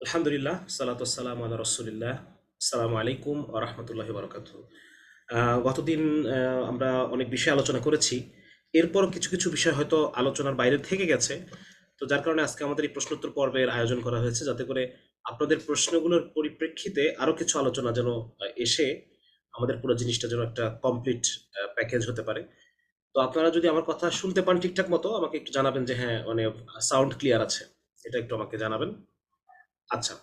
আলহামদুলিল্লাহ, সালাত সালাম আল্লাহ রসুলিল্লাহ। আসসালামু আলাইকুম আরহামতুল্লাহ বারকাত গতদিন আমরা অনেক বিষয় আলোচনা করেছি। এরপর কিছু কিছু বিষয় হয়তো আলোচনার বাইরে থেকে গেছে। তো যার কারণে আজকে আমাদের এই প্রশ্নোত্তর পর্বের আয়োজন করা হয়েছে, যাতে করে আপনাদের প্রশ্নগুলোর পরিপ্রেক্ষিতে আরও কিছু আলোচনা যেন এসে আমাদের পুরো জিনিসটা যেন একটা কমপ্লিট প্যাকেজ হতে পারে। তো আপনারা যদি আমার কথা শুনতে পান ঠিকঠাক মতো, আমাকে একটু জানাবেন যে হ্যাঁ মানে সাউন্ড ক্লিয়ার আছে। এটা একটু আমাকে জানাবেন। আচ্ছা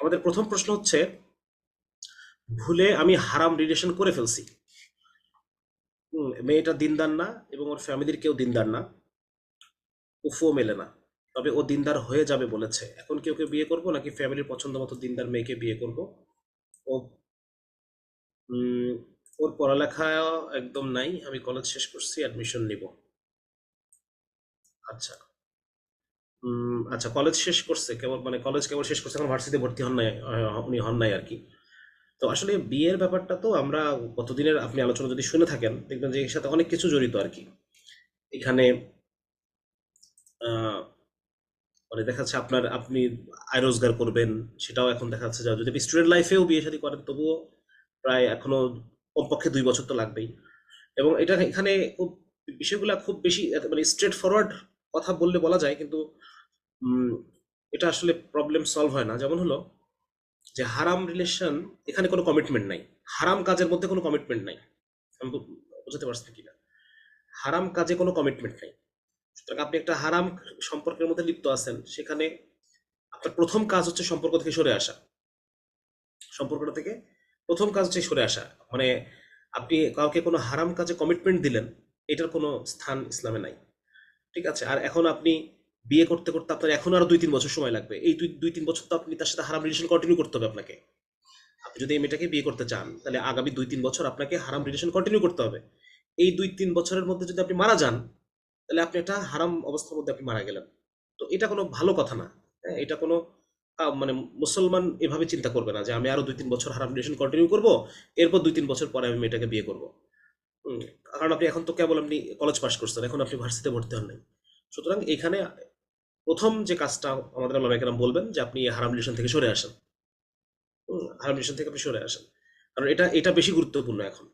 আমাদের প্রথম প্রশ্ন হচ্ছে, ভুলে আমি হারাম রিলেশন করে ফেলছি। মেয়েটা দিনদার না এবং ওর ফ্যামিলির কেউ দিনদার না। উফও মেলে না। তবে ও দিনদার হয়ে যাবে বলেছে। এখন কেউ কেউ বিয়ে করব নাকি ফ্যামিলির পছন্দ মতো দিনদার মেয়েকে বিয়ে করব? ও ওর পড়ালেখা একদম নাই। আমি কলেজ শেষ করছি অ্যাডমিশন নিব। আচ্ছা। আচ্ছা কলেজ শেষ করছে, কেবল মানে কলেজ কেবল শেষ করছে, এখন ভার্সিটিতে ভর্তি হন নাই উনি হন নাই আর কি তো আসলে বিয়ের ব্যাপারটা তো আমরা কতদিনের আপনি আলোচনা যদি শুনে থাকেন, দেখবেন যে এর সাথে অনেক কিছু জড়িত আর কি এখানে মানে দেখা যাচ্ছে আপনার, আপনি আয় রোজগার করবেন, সেটাও এখন দেখা যাচ্ছে যদি স্টুডেন্ট লাইফেও বিয়ে শাদী করেন, তবুও প্রায় এখনও কমপক্ষে দুই বছর তো লাগবেই। এবং এটা এখানে খুব, বিষয়গুলো খুব বেশি মানে স্ট্রেট ফরওয়ার্ড কথা বললে বলা যায়, কিন্তু এটা আসলে প্রবলেম সলভ হয় না। যেমন হলো যে, হারাম রিলেশন এখানে কোনো কমিটমেন্ট নাই। হারাম কাজের মধ্যে কোনো কমিটমেন্ট নাই। আমি বোঝাতে পারছি কিনা? হারাম কাজে কোনো কমিটমেন্ট নাই। সুতরাং আপনি একটা হারাম সম্পর্কের মধ্যে লিপ্ত আছেন, সেখানে আপনার প্রথম কাজ হচ্ছে সম্পর্ক থেকে সরে আসা। সম্পর্কটা থেকে প্রথম কাজ হচ্ছে সরে আসা। মানে আপনি কাউকে কোনো হারাম কাজে কমিটমেন্ট দিলেন, এটার কোনো স্থান ইসলামে নাই। ঠিক আছে? আর এখন আপনি বিয়ে করতে করতে আপনার এখন আরও দুই তিন বছর সময় লাগবে। এই দুই দুই তিন বছর তো আপনি তার সাথে হারাম রিলেশন কন্টিনিউ করতে হবে আপনাকে। আপনি যদি এই মেয়েটাকে বিয়ে করতে চান, তাহলে আগামী দুই তিন বছর আপনাকে হারাম রিলেশন কন্টিনিউ করতে হবে। এই দুই তিন বছরের মধ্যে যদি আপনি মারা যান, তাহলে আপনি একটা হারাম অবস্থার মধ্যে আপনি মারা গেলেন। তো এটা কোনো ভালো কথা না। হ্যাঁ এটা কোনো মানে মুসলমান এভাবে চিন্তা করবে না যে আমি আরও দুই তিন বছর হারাম রিলেশন কন্টিনিউ করব, এরপর দুই তিন বছর পরে আমি মেয়েটাকে বিয়ে করব। কারণ আপনি এখন তো কেবল আপনি কলেজ পাস করছেন, এখন আপনি ভার্সিতে ভর্তি হন নাই। সুতরাং এখানে প্রথম যে কাজটা আমাদের আল্লাহ একরাম বলবেন যে আপনি হারাম রিলেশন থেকে সরে আসেন। হারাম রিলেশন থেকে আপনি সরে আসেন। কারণ এটা এটা বেশি গুরুত্বপূর্ণ এখন।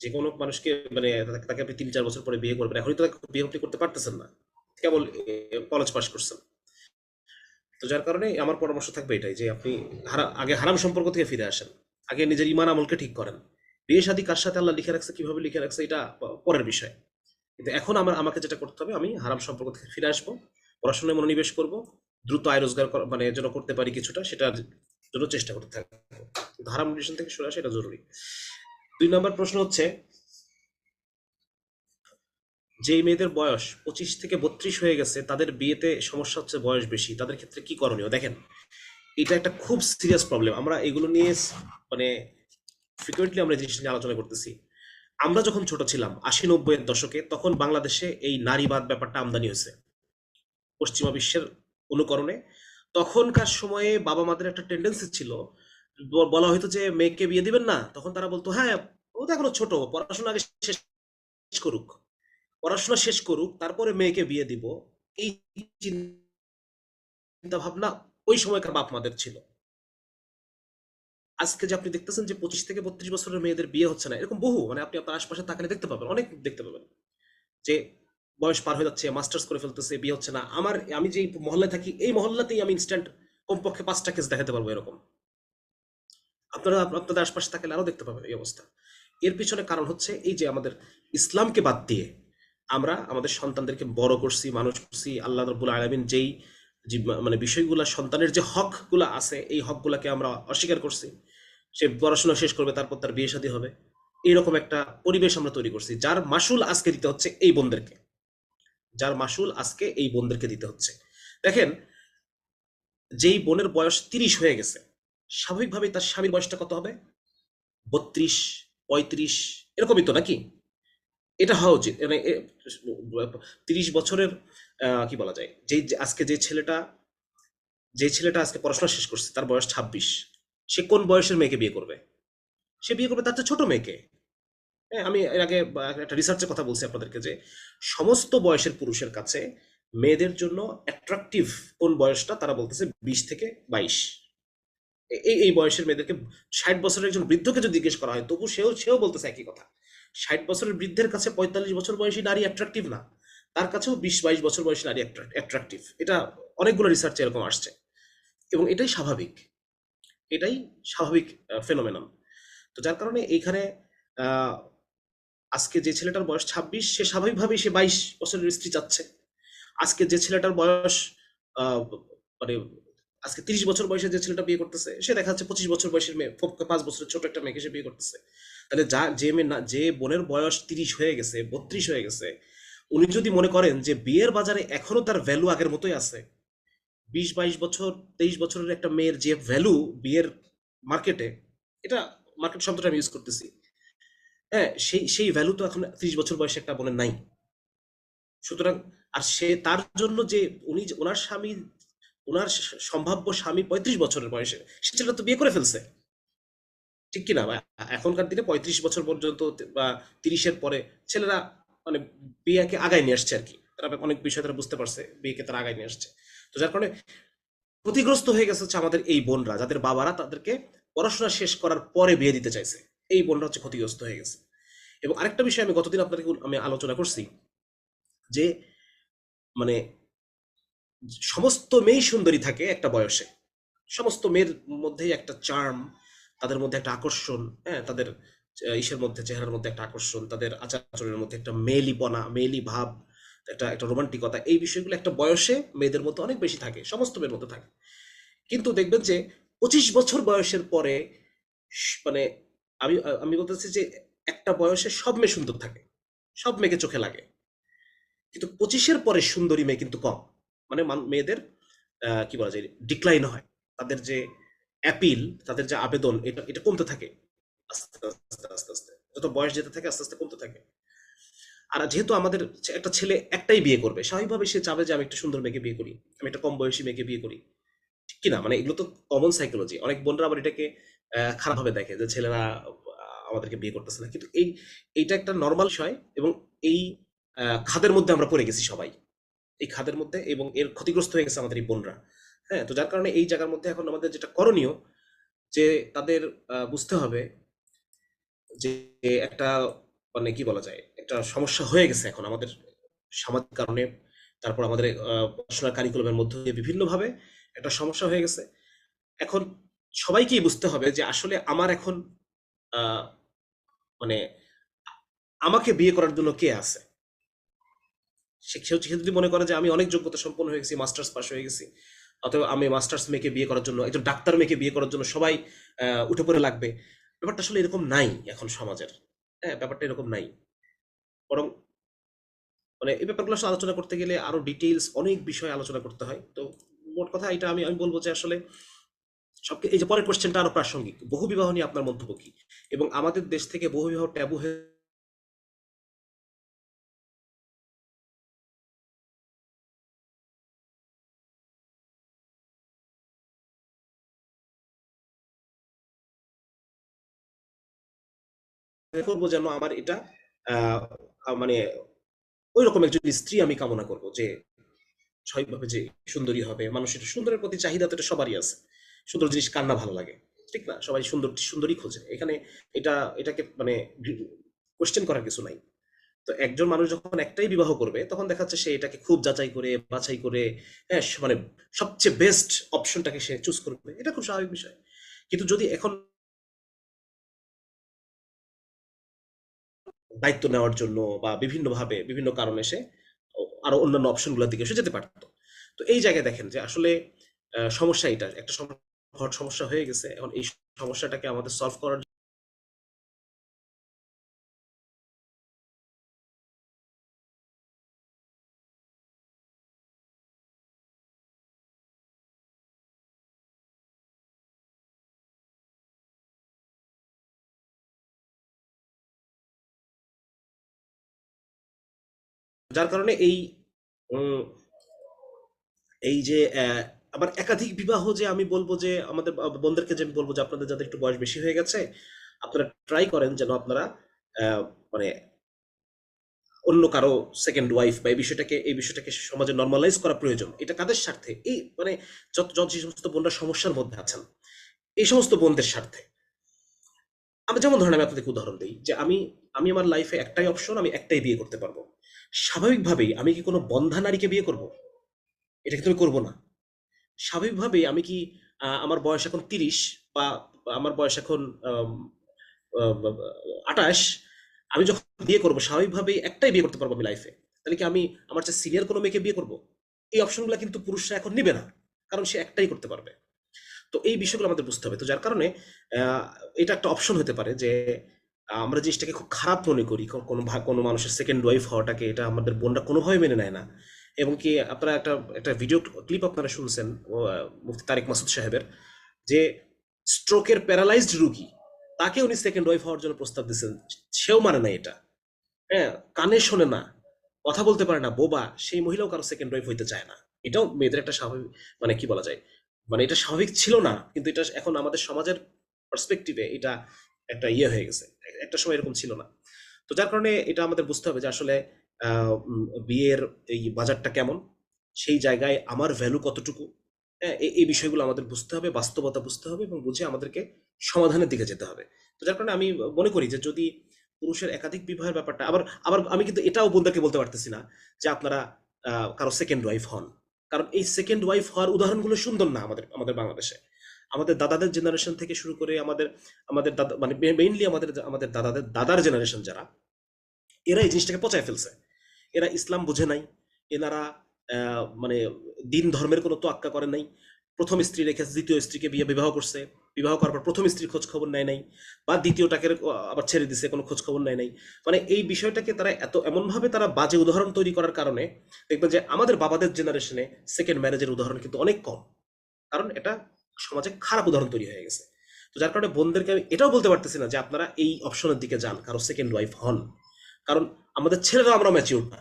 যে কোনো মানুষকে মানে তাকে আপনি তিন, চার বছর পরে বিয়ে করবেন, এখনই তো তাকে বিয়ে আপনি করতে পারতেছেন না। কেবল কলেজ পাস করছেন। তো যার কারণে আমার পরামর্শ থাকবে এটাই যে আপনি আগে হারাম সম্পর্ক থেকে ফিরে আসেন। আগে নিজের ইমান আমলকে ঠিক করেন। বিয়ে শাদী কার সাথে আল্লাহ লিখে রাখছে, কীভাবে লিখে রাখছে, এটা পরের বিষয়। কিন্তু এখন আমার, আমাকে যেটা করতে হবে, আমি হারাম সম্পর্ক থেকে ফিরে আসব, পড়াশোনায় মনোনিবেশ করব, দ্রুত আয় রোজগার মানে যেন করতে পারি কিছুটা, সেটার জন্য চেষ্টা করতে থাকব। হারাম রিলেশন থেকে সরে আসা এটা জরুরি। দুই নম্বর প্রশ্ন হচ্ছে, যেই মেয়েদের বয়স পঁচিশ থেকে বত্রিশ হয়ে গেছে, তাদের বিয়েতে সমস্যা হচ্ছে বয়স বেশি, তাদের ক্ষেত্রে কি করণীয়? দেখেন, এটা একটা খুব সিরিয়াস প্রবলেম আমরা এগুলো নিয়ে মানে ফ্রিকুয়েন্টলি আমরা জিনিস নিয়ে আলোচনা করতেছি। আমরা যখন ছোট ছিলাম, আশি নব্বইয়ের দশকে, তখন বাংলাদেশে এই নারীবাদ ব্যাপারটা আমদানি হয়েছে। পশ্চিমা বিশ্বের অনুকরণে। তখনকার সময়ে বাবা মাদের একটা টেন্ডেন্সি ছিল বলা হয়তো যে, মেয়েকে বিয়ে দিবেন না। তখন তারা বলতো হ্যাঁ ও তো এখনও ছোট, পড়াশোনা আগে শেষ করুক। পড়াশোনা শেষ করুক, তারপরে মেয়েকে বিয়ে দিব, এই চিন্তা ভাবনা ওই সময়কার বাপ মাদের ছিল। আজকে যে আপনি দেখতেছেন যে পঁচিশ থেকে বত্রিশ বছরের মেয়েদের বিয়ে হচ্ছে না, এরকম বহু মানে আপনি আপনার আশপাশে তাকালে দেখতে পাবেন, অনেক দেখতে পাবেন যে বয়স পার হয়ে যাচ্ছে, মাস্টার্স করে ফেলতেছে, বিয়ে হচ্ছে না। আমার, আমি যে মহল্লায় থাকি, এই মহল্লাতেই আমি ইনস্ট্যান্ট কমপক্ষে পাঁচটা কেস দেখাতে পারব এরকম। আপনারা, আপনাদের আশপাশে থাকলে আরও দেখতে পাবেন এই অবস্থা। এর পিছনে কারণ হচ্ছে এই যে আমাদের ইসলামকে বাদ দিয়ে আমরা আমাদের সন্তানদেরকে বড় করছি, মানুষ করছি, আল্লাহ রব্বুল আলমিন যেই মানে বিষয়গুলা, সন্তানের যে হকগুলা আছে, এই হকগুলাকে আমরা অস্বীকার করছি। সে পড়াশোনা শেষ করবে, তারপর তার বিয়ে শাদী হবে। এইরকম একটা পরিবেশ আমরা তৈরি করছি, যার মাসুল আজকে দিতে হচ্ছে এই বোনদেরকে। যার মাসুল আজকে এই বোনদেরকে দিতে হচ্ছে। দেখেন, যেই বোনের বয়স তিরিশ হয়ে গেছে, স্বাভাবিকভাবেই তার স্বামীর বয়সটা কত হবে? বত্রিশ, পঁয়ত্রিশ, এরকমই তো নাকি? এটা হওয়া উচিত। মানে তিরিশ বছরের কি বলা যায়? যে, আজকে যে ছেলেটা যে ছেলেটা আজকে পড়াশোনা শেষ করছে, তার বয়স ছাব্বিশ। সে কোন বয়সের মেয়েকে বিয়ে করবে? সে বিয়ে করবে তার চেয়ে ছোট মেয়েকে। হ্যাঁ আমি এর আগে একটা রিসার্চের কথা বলছি আপনাদেরকে যে, সমস্ত বয়সের পুরুষের কাছে মেয়েদের জন্য অ্যাট্রাকটিভ কোন বয়সটা তারা বলতেছে বিশ থেকে বাইশ। এই এই বয়সের মেয়েদেরকে ষাট বছরের একজন বৃদ্ধকে যদি জিজ্ঞেস করা হয়, তবু সেও সেও বলতেছে একই কথা। ষাট বছরের বৃদ্ধের কাছে পঁয়তাল্লিশ বছর বয়সী নারী অ্যাট্রাকটিভ না। তার কাছেও বিশ, বাইশ বছর বয়সী নারী অ্যাট্রাকটিভ এটা অনেকগুলো রিসার্চে এরকম আসছে। এবং এটাই স্বাভাবিক। এটাই স্বাভাবিক ফেনোমেনন তো যার কারণে এইখানে আজকে যে ছেলেটার বয়স ছাব্বিশ, সে স্বাভাবিকভাবেই সে বাইশ বছরের স্ত্রী চাচ্ছে। আজকে যে ছেলেটার বয়স মানে আজকে তিরিশ বছর বয়সে যে ছেলেটা বিয়ে করতেছে, সে দেখা যাচ্ছে পঁচিশ বছর বয়সের মেয়ে পাঁচ বছরের ছোট একটা মেয়েকে সে বিয়ে করতেছে। তাহলে যা, যে মেয়ে না, যে বোনের বয়স তিরিশ হয়ে গেছে, বত্রিশ হয়ে গেছে, উনি যদি মনে করেন যে বিয়ের বাজারে এখনও তার ভ্যালু আগের মতোই আছে বিশ বাইশ বছর, তেইশ বছরের একটা মেয়ের যে ভ্যালু বিয়ের মার্কেটে এটা মার্কেট শব্দটা আমি ইউজ করতেছি। হ্যাঁ সেই সেই ভ্যালু তো এখন ত্রিশ বছর বয়সে একটা বোনের নাই। সুতরাং, আর সে তার জন্য যে উনি ওনার স্বামী, ওনার সম্ভাব্য স্বামী পঁয়ত্রিশ বছরের বয়সে, সে ছেলেটা তো বিয়ে করে ফেলছে। ঠিক কিনা? এখনকার দিনে পঁয়ত্রিশ বছর পর্যন্ত বা তিরিশের পরে ছেলেরা মানে বিয়েকে আগায় নিয়ে আসছে আর কি। তারা অনেক বিষয় তারা বুঝতে পারছে, বিয়েকে তারা আগায় নিয়ে আসছে। তো যার কারণে ক্ষতিগ্রস্ত হয়ে গেছে হচ্ছে আমাদের এই বোনরা, যাদের বাবারা তাদেরকে পড়াশোনা শেষ করার পরে বিয়ে দিতে চাইছে। এই বোনরা হচ্ছে ক্ষতিগ্রস্ত হয়ে গেছে। এবং আরেকটা বিষয় আমি গতদিন আপনাদেরকে আমি আলোচনা করছি যে মানে সমস্ত মেয়েই সুন্দরী থাকে একটা বয়সে। সমস্ত মেয়ের মধ্যেই একটা চার্ম তাদের মধ্যে একটা আকর্ষণ হ্যাঁ তাদের ইসের মধ্যে, চেহারার মধ্যে একটা আকর্ষণ, তাদের আচার আচরণের মধ্যে একটা মেয়েলিপনা মেলি ভাব একটা একটা রোমান্টিকতা এই বিষয়গুলো একটা বয়সে মেয়েদের মধ্যে অনেক বেশি থাকে, সমস্ত মেয়ের মধ্যে থাকে। কিন্তু দেখবেন যে পঁচিশ বছর বয়সের পরে মানে আমি আমি বলতেছি যে একটা বয়সে সব মেয়ে সুন্দর থাকে, সব মেয়েকে চোখে লাগে। কিন্তু পঁচিশের পরে সুন্দরী মেয়ে কিন্তু কম। মানে মেয়েদের কি বলা যায় ডিক্লাইন হয়। তাদের যে অ্যাপিল তাদের যে আবেদন, এটা এটা কমতে থাকে। আস্তে আস্তে আস্তে আস্তে। যত বয়স যেতে থাকে, আস্তে আস্তে কমতে থাকে। আর যেহেতু আমাদের একটা ছেলে একটাই বিয়ে করবে, স্বাভাবিকভাবে সে চাবে যে আমি একটা সুন্দর মেয়েকে বিয়ে করি, আমি একটা কম বয়সী মেয়েকে বিয়ে করি। ঠিক কিনা? মানে এগুলো তো কমন সাইকোলজি অনেক বোনরা আবার এটাকে খারাপভাবে দেখে যে ছেলেরা আমাদেরকে বিয়ে করতেছে না। কিন্তু এই, এইটা একটা নর্মাল বিষয় এবং এই খাদের মধ্যে আমরা পড়ে গেছি সবাই। এই খাদের মধ্যে এবং এর ক্ষতিগ্রস্ত হয়ে গেছে আমাদের এই বোনরা। হ্যাঁ তো যার কারণে এই জায়গার মধ্যে এখন আমাদের যেটা করণীয় যে তাদের বুঝতে হবে যে একটা মানে কি বলা যায়? একটা সমস্যা হয়ে গেছে এখন আমাদের সামাজিক কারণে, তারপর আমাদের পড়াশোনার কারিকুলামের মধ্যে দিয়ে বিভিন্নভাবে একটা সমস্যা হয়ে গেছে। এখন সবাইকেই বুঝতে হবে যে আসলে আমার এখন মানে আমাকে বিয়ে করার জন্য কে আছে? সে সে যদি মনে করে যে আমি অনেক যোগ্যতা সম্পন্ন হয়ে গেছি মাস্টার্স পাস হয়ে গেছি, অথবা আমি মাস্টার্স মেয়েকে বিয়ে করার জন্য, একজন ডাক্তার মেয়েকে বিয়ে করার জন্য সবাই উঠে পড়ে লাগবে। ব্যাপারটা আসলে এরকম নাই এখন সমাজের। হ্যাঁ ব্যাপারটা এরকম নাই। বরং মানে এই ব্যাপারগুলো আলোচনা করতে গেলে আরও ডিটেইলস অনেক বিষয় আলোচনা করতে হয়। তো মোট কথা এটা আমি আমি বলব যে আসলে সব এই যে পরের কোশ্চেনটা আরও প্রাসঙ্গিক। বহু বিবাহ নিয়ে আপনার মন্তব্য কি এবং আমাদের দেশ থেকে বহু বিবাহ ট্যাবু হয়ে করব যেন আমার এটা মানে ওই রকম একজন স্ত্রী আমি কামনা করব যে স্বাভাবিকভাবে যে সুন্দরী হবে। মানুষের সুন্দরের প্রতি চাহিদা তো এটা সবারই আছে। সুন্দর জিনিস কার না ভালো লাগে? ঠিক না? সবাই সুন্দর, সুন্দরই খোঁজে। এখানে এটা, এটাকে মানে কোশ্চেন করার কিছু নাই। তো একজন মানুষ যখন একটাই বিবাহ করবে, তখন দেখা যাচ্ছে সে এটাকে খুব যাচাই করে, বাছাই করে হ্যাঁ মানে সবচেয়ে বেস্ট অপশনটাকে সে চুজ করবে। এটা খুব স্বাভাবিক বিষয়। কিন্তু যদি এখন দায়িত্ব নেওয়ার জন্য বা বিভিন্নভাবে বিভিন্ন কারণে সে আরও অন্যান্য অপশনগুলোর দিকে সে যেতে পারত। তো এই জায়গায় দেখেন যে আসলে সমস্যা এটা। একটা সমস্যা হয়ে গেছে। এখন এই সমস্যাটাকে আমাদের সলভ করার যার কারণে এই এই যে আবার একাধিক বিবাহ যে আমি বলব যে আমাদের বন্ধুদেরকে যে আমি বলব যে আপনাদের যাদের একটু বয়স বেশি হয়ে গেছে, আপনারা ট্রাই করেন যেন আপনারা মানে অন্য কারও সেকেন্ড ওয়াইফ বা এই বিষয়টাকে এই বিষয়টাকে সমাজে নর্মালাইজ করা প্রয়োজন। এটা কাদের স্বার্থে? এই মানে যত যত যে সমস্ত বোনরা সমস্যার মধ্যে আছেন, এই সমস্ত বোনদের স্বার্থে। আমি যেমন ধরেন আমি আপনাদেরকে উদাহরণ দিই যে আমি আমি আমার লাইফে একটাই অপশন আমি একটাই বিয়ে করতে পারব। স্বাভাবিকভাবেই আমি কি কোনো বন্ধা নারীকে বিয়ে করব? এটা কিন্তু আমি করব না। স্বাভাবিকভাবেই আমি কি আমার বয়স এখন তিরিশ বা আমার বয়স এখন আঠাশ আমি যখন বিয়ে করব স্বাভাবিকভাবেই একটাই বিয়ে করতে পারব আমি লাইফে তাহলে কি আমি আমার চেয়ে সিনিয়র কোনো মেয়েকে বিয়ে করব? এই অপশনগুলো কিন্তু পুরুষরা এখন নিবে না, কারণ সে একটাই করতে পারবে। তো এই বিষয়গুলো আমাদের বুঝতে হবে। তো যার কারণে এটা একটা অপশন হতে পারে যে আমরা জিনিসটাকে খুব খারাপ মনে করি কোনো কোনো মানুষের সেকেন্ড ওয়াইফ হওয়াটাকে, এটা আমাদের বোনরা কোনোভাবে মেনে নেয় না। এবং কি আপনারা একটা একটা ভিডিও ক্লিপ আপনারা শুনছেন মুফতি তারেক মাসুদ সাহেবের, যে স্ট্রোকের প্যারালাইজড রুগী তাকে উনি সেকেন্ড ওয়াইফ হওয়ার জন্য প্রস্তাব দিচ্ছেন সেও মানে না এটা। হ্যাঁ কানে শোনে না, কথা বলতে পারে না, বোবা, সেই মহিলাও কারও সেকেন্ড ওয়াইফ হইতে চায় না। এটাও মেয়েদের একটা স্বাভাবিক মানে কি বলা যায় মানে এটা স্বাভাবিক ছিল না, কিন্তু এটা এখন আমাদের সমাজের পার্সপেক্টিভে এটা একটা ইয়ে হয়ে গেছে। একটা সময় এরকম ছিল না। তো যার কারণে এটা আমাদের বুঝতে হবে যে আসলে বিয়ের এই বাজারটা কেমন, সেই জায়গায় আমার ভ্যালু কতটুকু হ্যাঁ এই বিষয়গুলো আমাদের বুঝতে হবে, বাস্তবতা বুঝতে হবে এবং বুঝে আমাদেরকে সমাধানের দিকে যেতে হবে। তো যার কারণে আমি মনে করি যে যদি পুরুষের একাধিক বিবাহের ব্যাপারটা, আবার আবার আমি কিন্তু এটাও বন্ধুকে বলতে পারতেছি না যে আপনারা কারও সেকেন্ড ওয়াইফ হন। কারণ এই সেকেন্ড ওয়াইফ হওয়ার উদাহরণগুলো সুন্দর না আমাদের আমাদের বাংলাদেশে। আমাদের দাদাদের জেনারেশন থেকে শুরু করে আমাদের আমাদের দাদা মানে মেইনলি আমাদের আমাদের দাদাদের, দাদার জেনারেশন যারা, এরা এই জিনিসটাকে পচায় ফেলছে। এরা ইসলাম বুঝে নাই, এনারা মানে দিন ধর্মের কোনো তোয়াক্কা করে নাই। প্রথম স্ত্রী রেখে দ্বিতীয় স্ত্রীকে বিয়ে, বিবাহ করছে। বিবাহ করার পর প্রথম স্ত্রীর খোঁজ খবর নেয় নাই, বা দ্বিতীয়টাকে আবার ছেড়ে দিছে, কোনো খোঁজ খবর নেয় নাই। মানে এই বিষয়টাকে তারা এত এমনভাবে তারা বাজে উদাহরণ তৈরি করার কারণে, দেখবেন যে আমাদের বাবাদের জেনারেশনে সেকেন্ড ম্যারেজের উদাহরণ কিন্তু অনেক কম। কারণ এটা সমাজে খারাপ উদাহরণ তৈরি হয়ে গেছে। তো যার কারণে বোনদেরকে আমি এটাও বলতে পারতেছি না যে আপনারা এই অপশনের দিকে যান, কারও সেকেন্ড ওয়াইফ হন। কারণ আমাদের ছেলেরা আমরা ম্যাচিউর না।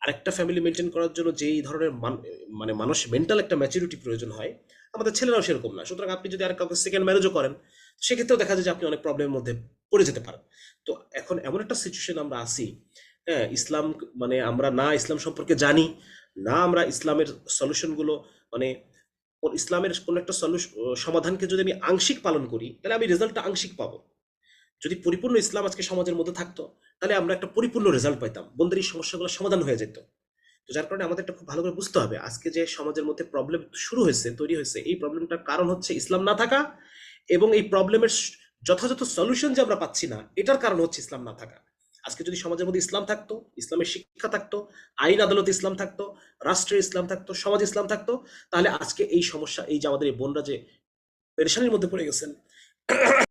আরেকটা ফ্যামিলি মেনটেন করার জন্য যেই ধরনের মান- মানে মানুষ মেন্টাল একটা ম্যাচুরিটি প্রয়োজন হয়, আমাদের ছেলেরাও সেরকম না। সুতরাং আপনি যদি আর কাউকে সেকেন্ড ম্যারেজও করেন, সেক্ষেত্রেও দেখা যায় যে আপনি অনেক প্রবলেমের মধ্যে পড়ে যেতে পারেন। তো এখন এমন একটা সিচুয়েশন আমরা আছি হ্যাঁ ইসলাম মানে আমরা না ইসলাম সম্পর্কে জানি, না আমরা ইসলামের সলিউশনগুলো মানে ইসলামের কোনো একটা সমাধানকে যদি আমি আংশিক পালন করি, তাহলে আমি রেজাল্টটা আংশিক পাবো। যদি পরিপূর্ণ ইসলাম আজকে সমাজের মধ্যে থাকতো, তাহলে আমরা একটা পরিপূর্ণ রেজাল্ট পাইতাম বন্ধুর এই সমস্যাগুলো সমাধান হয়ে যেত। তো যার কারণে আমাদের একটা খুব ভালো করে বুঝতে হবে, আজকে যে সমাজের মধ্যে প্রবলেম শুরু হয়েছে, তৈরি হয়েছে, এই প্রবলেমটার কারণ হচ্ছে ইসলাম না থাকা এবং এই প্রবলেমের যথাযথ সলিউশন যে আমরা পাচ্ছি না, এটার কারণ হচ্ছে ইসলাম না থাকা। আজকে যদি সমাজের মধ্যে ইসলাম থাকতো, ইসলামের শিক্ষা থাকতো, আইন আদালত ইসলাম থাকতো, রাষ্ট্রের ইসলাম থাকতো, সমাজ ইসলাম থাকতো, তাহলে আজকে এই সমস্যা, এই যে আমাদের এই বোনরা যে পেরেশানির মধ্যে পড়ে গেছেন